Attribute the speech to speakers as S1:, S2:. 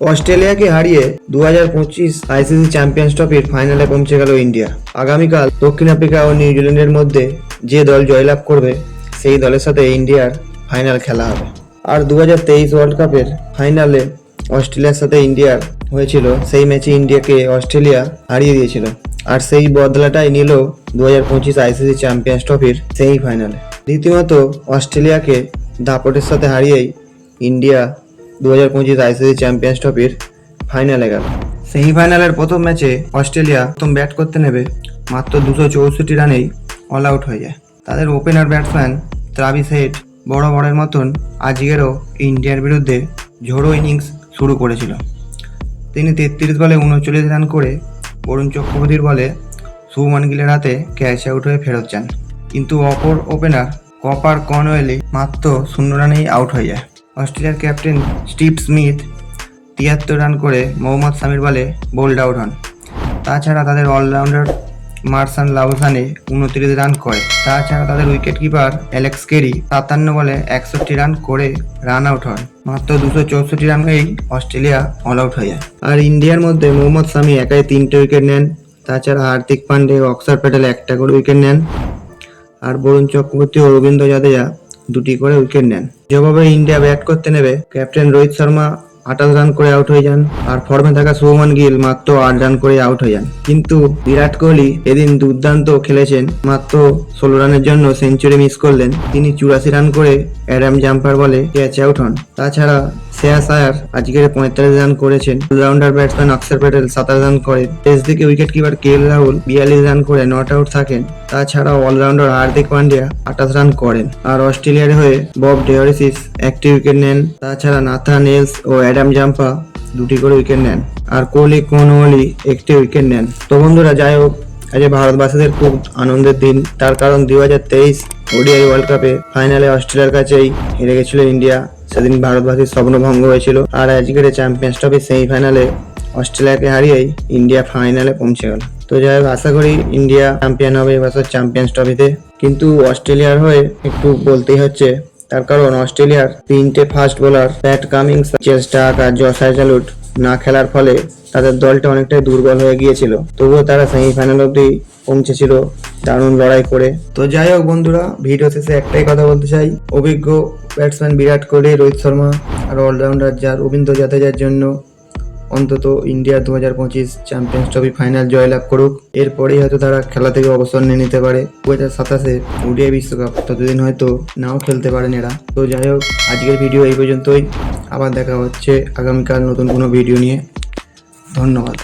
S1: অস্ট্রেলিয়াকে হারিয়ে দু হাজার পঁচিশ আইসিসি চ্যাম্পিয়ন্স ট্রফির ফাইনালে পৌঁছে গেল ইন্ডিয়া। আগামীকাল দক্ষিণ আফ্রিকা ও নিউজিল্যান্ডের মধ্যে যে দল জয়লাভ করবে, সেই দলের সাথে ইন্ডিয়ার ফাইনাল খেলা হবে। আর দু হাজার তেইশ ওয়ার্ল্ড কাপের ফাইনালে অস্ট্রেলিয়ার সাথে ইন্ডিয়ার হয়েছিল, সেই ম্যাচে ইন্ডিয়াকে অস্ট্রেলিয়া হারিয়ে দিয়েছিল। আর সেই বদলাটাই নিল দু হাজার পঁচিশ আইসিসি চ্যাম্পিয়ন্স ট্রফির সেই ফাইনালে রীতিমতো অস্ট্রেলিয়াকে দাপটের সাথে হারিয়েই ইন্ডিয়া দু হাজার পঁচিশ আইসিসি চ্যাম্পিয়ন্স ট্রফির ফাইনালে গেল সেমিফাইনালের প্রথম ম্যাচে অস্ট্রেলিয়া প্রথম ব্যাট করতে নেবে, মাত্র দুশো চৌষট্টি রানেই অল আউট হয়ে যায়। তাদের ওপেনার ব্যাটসম্যান ত্রাভিস হেড বড় বড়ের মতন আজকেরও ইন্ডিয়ার বিরুদ্ধে ঝোড়ো ইনিংস শুরু করেছিল। তিনি তেত্রিশ বলে উনচল্লিশ রান করে বরুণ চক্রবর্তীর বলে শুভমান গিলের হাতে ক্যাচ আউট হয়ে ফেরত যান। কিন্তু অপর ওপেনার কপার কনওয়েলি মাত্র শূন্য রানেই আউট হয়ে যায়। অস্ট্রেলিয়ার ক্যাপ্টেন স্টিভ স্মিথ তিয়াত্তর রান করে মোহাম্মদ সামির বলে বোল্ড আউট হন। তাছাড়া তাদের অলরাউন্ডার মার্সান লাউসানে উনত্রিশ রান করে। তাছাড়া তাদের উইকেট কিপার অ্যালেক্স কেরি সাতান্ন বলে একষট্টি রান করে রান আউট হন। মাত্র দুশো চৌষট্টি রানেই অস্ট্রেলিয়া অল আউট হয়ে যায়। আর ইন্ডিয়ার মধ্যে মোহাম্মদ সামি একাই তিনটে উইকেট নেন। তাছাড়া হার্দিক পান্ডে অক্সার প্যাটেল একটা করে উইকেট নেন। আর বরুণ চক্রবর্তী ও রবীন্দ্র জাদেজা দুটি করে উইকেট নেন। যেভাবে ইন্ডিয়া ব্যাট করতে নেবে ক্যাপ্টেন রোহিত শর্মা আঠাশ রান করে আউট হয়ে যান, আর ফর্মে থাকা শুভমান গিল মাত্র আট রান করে আউট হয়ে যান। কিন্তু বিরাট কোহলি এদিন দুর্দান্ত খেলেছেন, মাত্র ষোলো রানের জন্য সেঞ্চুরি মিস করলেন। তিনি চুরাশি রান করে অ্যাডাম জাম্পার বলে ক্যাচ আউট হন। তাছাড়া শ্রেয়াস আয়ার আজকের পঁয়তাল্লিশ রান করেছেন। অলরাউন্ডার ব্যাটসম্যান অক্ষর প্যাটেল সাতাশ রান করেন টেস্ট দিকে wicket keeper K L Rahul বিয়াল্লিশ রান করে, নট আউট থাকেন। তাছাড়াও অলরাউন্ডার হার্দিক পান্ডিয়া আঠাশ রান করেন। আর অস্ট্রেলিয়ার হয়ে বব ডেওরিসিস একটি উইকেট নেন। তাছাড়া নাথা নেলস ও অ্যাডাম জাম্পা দুটি করে উইকেট নেন। আর কোহলি কোহলি একটি উইকেট নেন। তো বন্ধুরা, যাই হোক, আজ ভারতবাসীদের খুব আনন্দের দিন। তার কারণ দুই হাজার তেইশ ওডিআই ওয়ার্ল্ড কাপে ফাইনালে অস্ট্রেলিয়ার কাছেই হেরে গেছিল ইন্ডিয়া। সেদিন ভারতবাসীর স্বপ্নভঙ্গ হয়েছিল। আর আজকের চ্যাম্পিয়ন্স ট্রফির সেমিফাইনালে অস্ট্রেলিয়াকে হারিয়েই ইন্ডিয়া ফাইনালে পৌঁছে গেল। তো যাই হোক, আশা করি ইন্ডিয়া চ্যাম্পিয়ন হবে এবছর চ্যাম্পিয়ন্স ট্রফিতে কিন্তু অস্ট্রেলিয়ার হয়ে একটু বলতেই হচ্ছে, তার কারণ অস্ট্রেলিয়ার তিনটে ফাস্ট বোলার প্যাট কামিংস চেস্টাক আর জস হ্যাজেলউড না খেলার ফলে তাদের দলটা অনেকটাই দুর্বল হয়ে গিয়েছিল। তবুও তারা সেমিফাইনাল অব্দি পৌঁছেছিল দারুণ লড়াই করে। তো যাই হোক বন্ধুরা ভিডিও শেষে একটাই কথা বলতে চাই। অভিজ্ঞ ব্যাটসম্যান বিরাট কোহলি, রোহিত শর্মা আর অলরাউন্ডার যার রবীন্দ্র জাদেজার জন্য অন্তত ইন্ডিয়া দু হাজার পঁচিশ চ্যাম্পিয়ন্স ট্রফি ফাইনাল জয়লাভ করুক। এরপরেই হয়তো তারা খেলা থেকে অবসর নিয়ে নিতে পারে। দু হাজার সাতাশে ওডিআই বিশ্বকাপ, ততদিন হয়তো নাও খেলতে পারেন এরা। তো যাই হোক, আজকের ভিডিও এই পর্যন্তই। আবার দেখা হচ্ছে আগামীকাল নতুন কোনো ভিডিও নিয়ে। ধন্যবাদ।